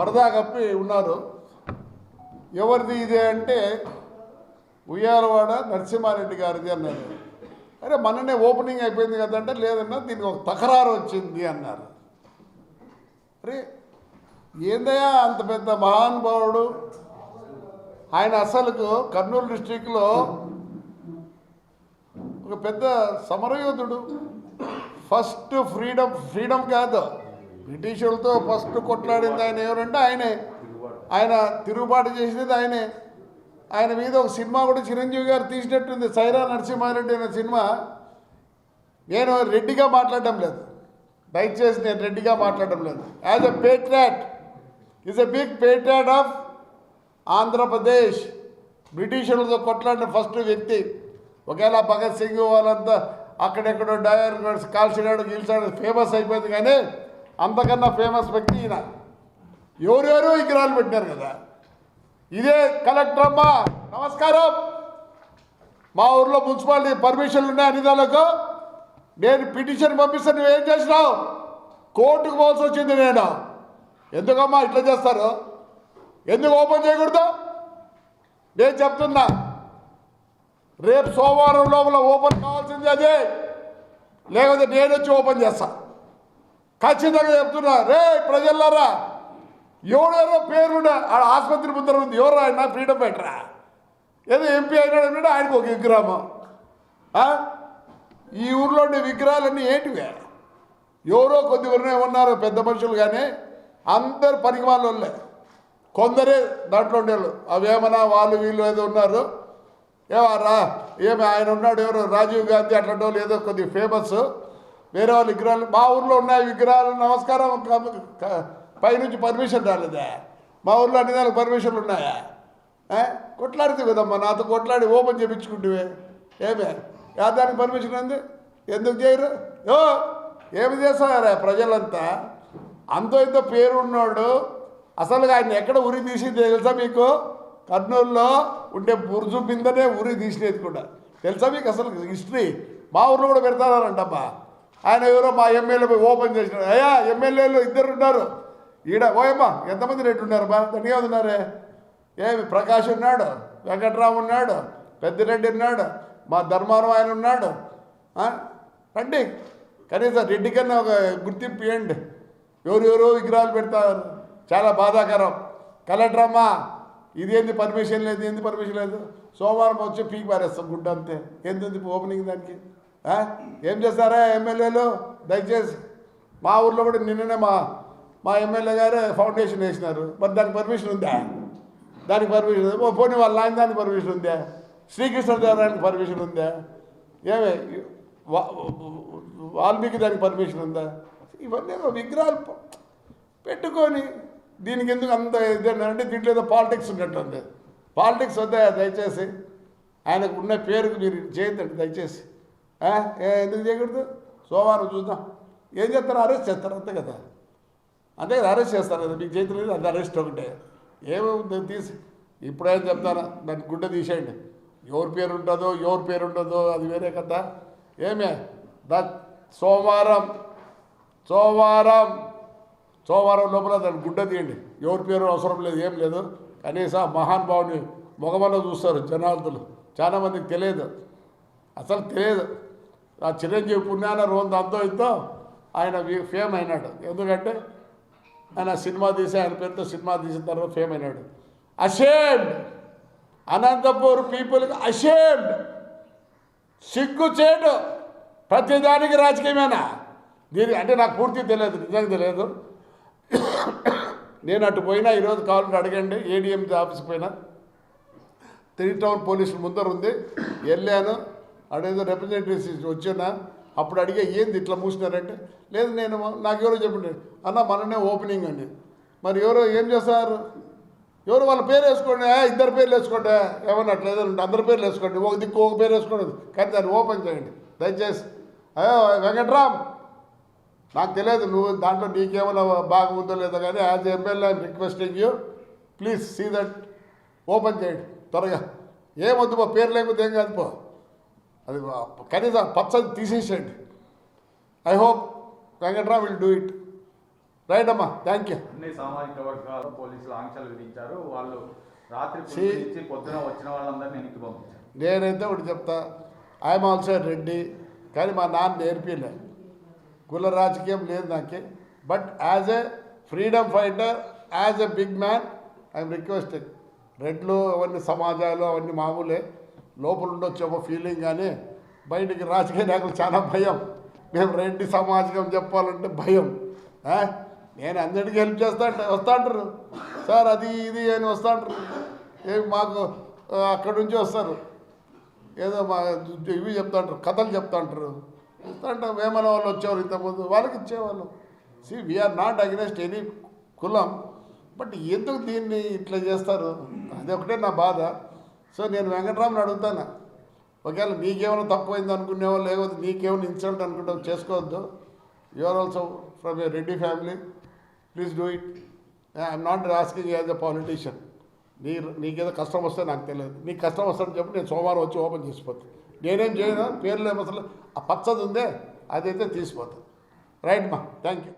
పరదా కప్పి ఉన్నారు. ఎవరిది ఇది అంటే ఉయ్యాలవాడ నరసింహారెడ్డి గారిది అన్నారు. అరే మొన్ననే ఓపెనింగ్ అయిపోయింది కదంటే లేదన్నా దీనికి ఒక తకరారు వచ్చింది అన్నారు. అరే ఏందయ్యా అంత పెద్ద మహానుభావుడు? ఆయన అసలుకు కర్నూలు డిస్టిక్లో ఒక పెద్ద సమరయోధుడు. ఫస్ట్ ఫ్రీడమ్ ఫ్రీడమ్ కాదు. బ్రిటిషులతో ఫస్ట్ కొట్లాడింది ఆయన ఎవరంటే ఆయనే. ఆయన తిరుగుబాటు చేసినది ఆయనే. ఆయన మీద ఒక సినిమా కూడా చిరంజీవి గారు తీసినట్టుంది సైరా నరసింహారెడ్డి అనే సినిమా. నేను రెడ్డిగా మాట్లాడడం లేదు. దయచేసి నేను రెడ్డిగా మాట్లాడడం లేదు. As a patriot is a big patriot of Andhra Pradesh బ్రిటిషులతో కొట్లాడిన ఫస్ట్ వ్యక్తి. ఒకవేళ భగత్ సింగ్ వాళ్ళంతా అక్కడెక్కడో డయర్ కాల్చినాడు గీల్చాడు ఫేమస్ అయిపోయింది కానీ అంతకన్నా ఫేమస్ వ్యక్తి ఈయన. ఎవరెవరో విగ్రహాలు పెట్టినారు కదా. ఇదే కలెక్టర్ అమ్మ. నమస్కారం. మా ఊర్లో మున్సిపాలిటీ పర్మిషన్లు ఉన్నాయి అనిదాలకు నేను పిటిషన్ పంపిస్తే నువ్వేం చేసినావు? కోర్టుకు పోవాల్సి వచ్చింది నేను. ఎందుకమ్మా ఇట్లా చేస్తారు? ఎందుకు ఓపెన్ చేయకూడదు? నేను చెప్తున్నా. రేపు సోమవారం లోపల ఓపెన్ కావాల్సింది అదే. లేకపోతే నేను వచ్చి ఓపెన్ చేస్తాను ఖచ్చితంగా చెప్తున్నా. రే ప్రజల్లారా ఎవడెవరో పేరున్నా ఆసుపత్రి ముందర ఉంది. ఎవరు ఆయన? ఫ్రీడమ్ ఫైటరా? ఏదో ఎంపీ అయినాడు అన్నాడు ఆయనకు ఒక విగ్రహం ఈ ఊర్లో ఉండే విగ్రహాలన్నీ ఏంటివి? ఎవరో కొద్దిగా ఉన్నారు పెద్ద మనుషులు కానీ అందరు పనికి వాళ్ళే కొందరే దాంట్లో ఉండేవాళ్ళు. అవేమన్నా వాళ్ళు వీళ్ళు ఏదో ఉన్నారు. ఏమారా ఏమి ఆయన ఉన్నాడు ఎవరు రాజీవ్ గాంధీ అట్లాంటి వాళ్ళు ఏదో కొద్దిగా ఫేమస్ వేరే వాళ్ళ విగ్రహాలు మా ఊర్లో ఉన్నాయి విగ్రహాలు నమస్కారం పైనుంచి పర్మిషన్ రాలేదా. మా ఊర్లో అన్ని దానికి పర్మిషన్లు ఉన్నాయా? కొట్లాడితే కదమ్మా నాతో కొట్లాడి ఓపెన్ చేయించుకుంటువే ఏమే? యా దానికి పర్మిషన్ ఉంది ఎందుకు చేయరు? ఓ ఏమి చేస్తారా ప్రజలంతా? అంతో ఇంతో పేరు ఉన్నాడు అసలు ఆయన ఎక్కడ ఉరి తీసి తెలుసా మీకు? కర్నూలులో ఉండే బుర్జు బిందనే ఉరి తీసినది కూడా. తెలుసా మీకు అసలు హిస్టరీ? మా ఊర్లో కూడా పెడతారంటమ్మా ఆయన ఎవరో మా ఎమ్మెల్యే పోయి ఓపెన్ చేసినాడు అయ్యా ఎమ్మెల్యేలు ఇద్దరు ఉన్నారు. ఈడ ఓయమ్మా ఎంతమంది రెడ్డి ఉన్నారు బా? దండిగా ఉన్నారే. ఏమి ప్రకాష్ ఉన్నాడు వెంకట్రామ్ ఉన్నాడు పెద్దిరెడ్డి ఉన్నాడు మా ధర్మారం ఆయన ఉన్నాడు. రండి. కనీసం రెడ్డి కన్నా ఒక గుర్తింపు ఇవ్వండి. ఎవరెవరో విగ్రహాలు పెడతారు. చాలా బాధాకరం. కలెక్టర్ అమ్మా ఇది ఏంది పర్మిషన్ లేదు ఏంది పర్మిషన్ లేదు. సోమవారం వచ్చి పీకి పారేస్తాం గుడ్డ అంతే. ఏంది ఓపెనింగ్ దానికి? ఏం చేస్తారా ఎమ్మెల్యేలు? దయచేసి మా ఊర్లో కూడా నిన్ననే మా మా ఎమ్మెల్యే గారు ఫౌండేషన్ వేసినారు. మరి దానికి పర్మిషన్ ఉందా? దానికి పర్మిషన్ ఉంది. ఓ పోనీ వాళ్ళ ఆయన దానికి పర్మిషన్ ఉందా? శ్రీకృష్ణదేవరాయనికి పర్మిషన్ ఉందా? ఏమే వా- వాల్మీకి దానికి పర్మిషన్ ఉందా? ఇవన్నీ విగ్రహాలు పెట్టుకొని దీనికి ఎందుకు అంత అంటే దీంట్లో ఏదో పాలిటిక్స్ ఉన్నట్టుంది. పాలిటిక్స్ వద్దా? దయచేసి ఆయనకు ఉన్న పేరుకు మీరు చేయొద్దండి దయచేసి. ఎందుకు చేయకూడదు? సోమవారం చూద్దాం. ఏం చేస్తారు? అరెస్ట్ చేస్తారు అంతే కదా. అంతే కదా అరెస్ట్ చేస్తారు కదా. మీకు చేతులు లేదు అది అరెస్ట్ ఒకటే. ఏమవుతుంది తీసి ఇప్పుడేం చెప్తారా? దాన్ని గుడ్డ తీసేయండి. ఎవరి పేరు ఉంటుందో ఎవరి పేరు ఉంటుందో అది వేరే కదా ఏమే? దా సోమవారం. సోమవారం. సోమవారం లోపల దాన్ని గుడ్డ తీయండి. ఎవరి పేరు అవసరం లేదు ఏం లేదు. కనీసం మహానుభావుని మొగమన్న చూస్తారు జనార్దులు చాలామందికి తెలియదు. అసలు తెలియదు. ఆ చిరంజీవి పుణ్యాన రోజు అంతో ఇంతో ఆయన ఫేమ్ అయినాడు. ఎందుకంటే ఆయన సినిమా తీసి ఆయన పేరుతో సినిమా తీసిన తర్వాత ఫేమ్ అయినాడు. అషేమ్డ్ అనంతపూర్ పీపుల్కి అషేమ్డ్ సిగ్గు చేయడు ప్రతిదానికి రాజకీయమేనా? దీని అంటే నాకు పూర్తి తెలియదు నిజంగా తెలియదు. నేను అటు పోయినా ఈరోజు కావాలంటే అడగండి ఏడిఎం ఆఫీస్కి పోయినా. త్రీ టౌన్ పోలీసుల ముందర ఉంది వెళ్ళాను. అడేదో రిప్రజెంటేటివ్స్ వచ్చానా? అప్పుడు అడిగా ఏంది ఇట్లా మూసినారంటే? లేదు నేను నాకు ఎవరో చెప్పండి. అన్న మననే ఓపెనింగ్ అండి. మరి ఎవరో ఏం చేస్తారు? ఎవరు వాళ్ళ పేరు వేసుకోండి. ఇద్దరు పేర్లు వేసుకోండి. ఏమన్నా అట్లా ఏదైనా అందరి పేర్లు వేసుకోండి. ఒక దిక్కు ఒక పేరు వేసుకోండి. కానీ దాన్ని ఓపెన్ చేయండి. దయచేసి. అయ్యో వెంకట్రామ్! నాకు తెలియదు నువ్వు దాంట్లో నీకేమైనా బాగా ఉందో లేదో కానీ as MLA I'm requesting you. Please see that. Open చేయండి త్వరగా. ఏమొద్దు పో పేరు లేకపోతే ఏం కాదు పో. అది కనీసం పచ్చది తీసేసేయండి. I hope Venkatram will do it right అమ్మా థ్యాంక్ యూ అన్ని సామాజిక వర్గాలు పోలీసులు ఆంక్షలు విధించారు. వాళ్ళు రాత్రి ఇచ్చి పొద్దున వచ్చిన వాళ్ళందరినీ వెనక్కి పంపించారు. నేనైతే ఒకటి చెప్తా. ఐఎమ్ ఆల్సో రెడ్డి కానీ మా నాన్న నేర్పిలే కుల రాజకీయం లేదు నాకు. But as a freedom fighter as a big man I'm requesting రెడ్లు అవన్నీ సమాజాలు అవన్నీ మామూలే. లోపల ఉండొచ్చు ఒక ఫీలింగ్ కానీ బయటికి రాజకీయ నాయకులు చాలా భయం. మేము రెడ్డి సమాజం చెప్పాలంటే భయం. నేను అందరికీ హెల్ప్ చేస్తా అంటే వస్తా అంటారు. సార్ అది ఇది అని వస్తా అంటారు. ఏమి మాకు అక్కడి నుంచి వస్తారు. ఏదో మా ఇవి చెప్తాంటారు కథలు చెప్తాంటారు చెప్తాంటే వేమన వాళ్ళు వచ్చేవారు ఇంతకుముందు. వాళ్ళకి ఇచ్చేవాళ్ళు. See we are not against any కులం. బట్ ఎందుకు దీన్ని ఇట్లా చేస్తారు? అదొకటే నా బాధ. సో నేను వెంకటరామని అడుగుతాను? ఒకవేళ నీకేమైనా తక్కువైంది అనుకునేవో? లేకపోతే నీకేమైనా ఇన్సల్ట్ అనుకుంటావు చేసుకోవద్దు. Your also from a Reddy family please do it I'm not asking as a politician నీ నీకేదో కష్టం వస్తే నాకు తెలియదు. నీకు కష్టం వస్తుందని చెప్పి నేను సోమవారం వచ్చి ఓపెన్ చేసిపోతాను నేనేం చేయను? పేర్లు ఏం అసలు? ఆ పచ్చది ఉందే అదైతే తీసిపోతాను రైట్ మా థ్యాంక్ యూ